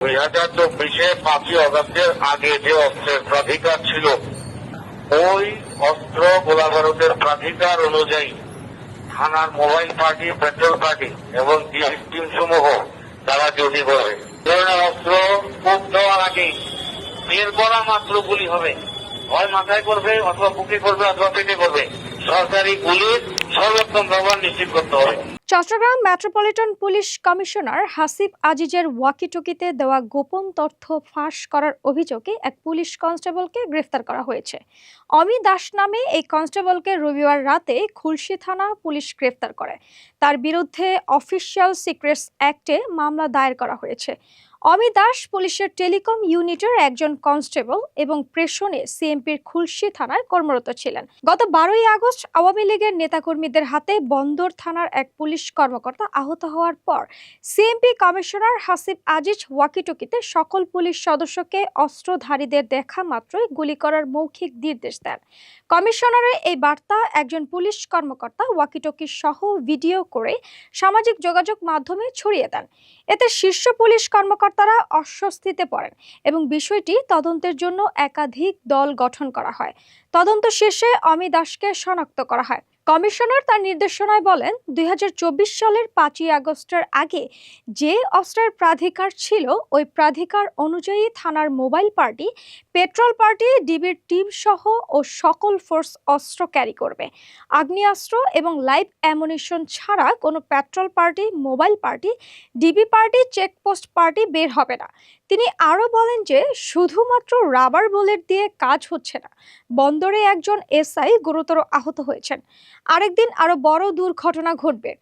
দুই হাজার চব্বিশে পাঁচই অগস্টের আগে যে অস্ত্রের প্রাধিকার ছিল, ওই অস্ত্র গোলা বারুদের প্রাধিকার অনুযায়ী থানার মোবাইল পার্টি, পেট্রোল পার্টি এবং ডিএস টিম সমূহ তারা ডিউটি করবে ধরনের অস্ত্র কূপ দেওয়ার আগে বের করা মাত্র গুলি হবে। হয় মাথায় করবে অথবা বুকে করবে অথবা পেটে করবে। সরকারি গুলির সর্বোত্তম ব্যবহার নিশ্চিত করতে হবে। Chattogram metropolitan police commissioner Hasib আজিজের ওয়াকিটকিতে দেওয়া গোপন তথ্য ফাঁস করার অভিযোগে এক পুলিশ কনস্টেবলকে গ্রেফতার করা হয়েছে। অমি দাস নামে এই কনস্টেবলকে রবিবার রাতে খুলশি থানা পুলিশ গ্রেফতার করে। তার বিরুদ্ধে অফিসিয়াল সিক্রেটস অ্যাক্টে মামলা দায়ের করা হয়েছে। অমি দাস পুলিশের টেলিকম ইউনিটের একজন কনস্টেবল এবং প্রেষণে সিএমপির খুলশি থানায় কর্মরত ছিলেন। গত বারোই আগস্ট আওয়ামী লীগের নেতাকর্মীদের হাতে বন্দর থানার এক পুলিশ কর্মকর্তা আহত হওয়ার পর সিএমপি কমিশনার হাসিব আজিজ ওয়াকিটকিতে সকল পুলিশ সদস্যকে অস্ত্রধারীদের দেখা মাত্রই গুলি করার মৌখিক নির্দেশ দেন। কমিশনারের এই বার্তা একজন পুলিশ কর্মকর্তা ওয়াকিটকি সহ ভিডিও করে সামাজিক যোগাযোগ মাধ্যমে ছড়িয়ে দেন। এতে শীর্ষ পুলিশ কর্মকর্তারা অস্বস্তিতে পড়েন এবং বিষয়টি তদন্তের জন্য একাধিক দল গঠন করা হয়। তদন্ত শেষে অমি দাসকে শনাক্ত করা হয়। কমিশনার তার নির্দেশনায় বলেন, দুই হাজার চব্বিশ সালের পাঁচই আগস্টের আগে যে অস্ত্রের প্রাধিকার ছিল, ওই প্রাধিকার অনুযায়ী থানার মোবাইল পার্টি, পেট্রোল পার্টি, ডিবির টিম সহ ও সকল ফোর্স অস্ত্র ক্যারি করবে। আগ্নেয়াস্ত্র এবং লাইভ অ্যামুনিশন ছাড়া কোনো patrol party, mobile party, DB party, checkpost party বের হবে না। তিনি আরও বলেন যে, শুধুমাত্র রাবার বুলেট দিয়ে কাজ হচ্ছে না, বন্দরে একজন এসআই গুরুতর আহত হয়েছেন। আরেকদিন আরও বড় দুর্ঘটনা ঘটবে।